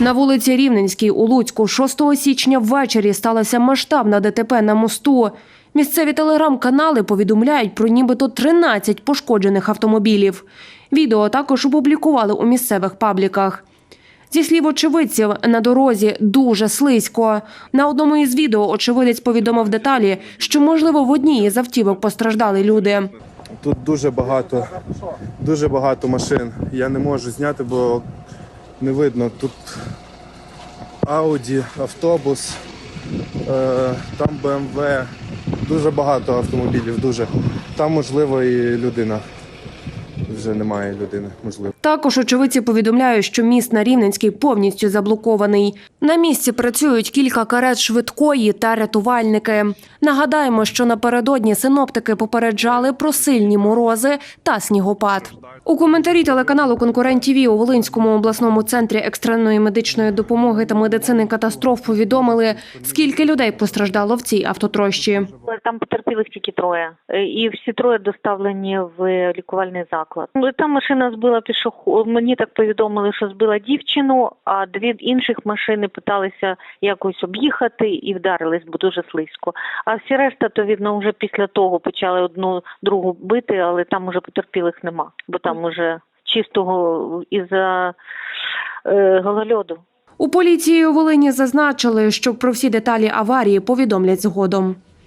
На вулиці Рівненській у Луцьку 6 січня ввечері сталася масштабна ДТП на мосту. Місцеві телеграм-канали повідомляють про нібито 13 пошкоджених автомобілів. Відео також опублікували у місцевих пабліках. Зі слів очевидців, на дорозі дуже слизько. На одному із відео очевидець повідомив деталі, що, можливо, в одній із автівок постраждали люди. Тут дуже багато, дуже багато машин. Я не можу зняти, бо не видно. Тут Ауді, автобус, е, там БМВ. Дуже багато автомобілів, дуже. Там, можливо, і людина. Вже немає людини, можливо. Також очевидці повідомляють, що міст на Рівненській повністю заблокований. На місці працюють кілька карет швидкої та рятувальники. Нагадаємо, що напередодні синоптики попереджали про сильні морози та снігопад. У коментарі телеканалу Конкурент ТІВІ у Волинському обласному центрі екстреної медичної допомоги та медицини катастроф повідомили, скільки людей постраждало в цій автотрощі. Там потерпілих тільки троє, Е, і всі троє доставлені в лікувальний заклад. Ну, Там машина збила пішоход. Мені так повідомили, що збила дівчину, а дві інших машини питалися якось об'їхати і вдарились, бо дуже слизько. А всі решта, то видно, вже після того почали одну другу бити, але там уже потерпілих нема, бо там уже чистого із-за е, голольоду. У поліції у Волині зазначили, що про всі деталі аварії повідомлять згодом.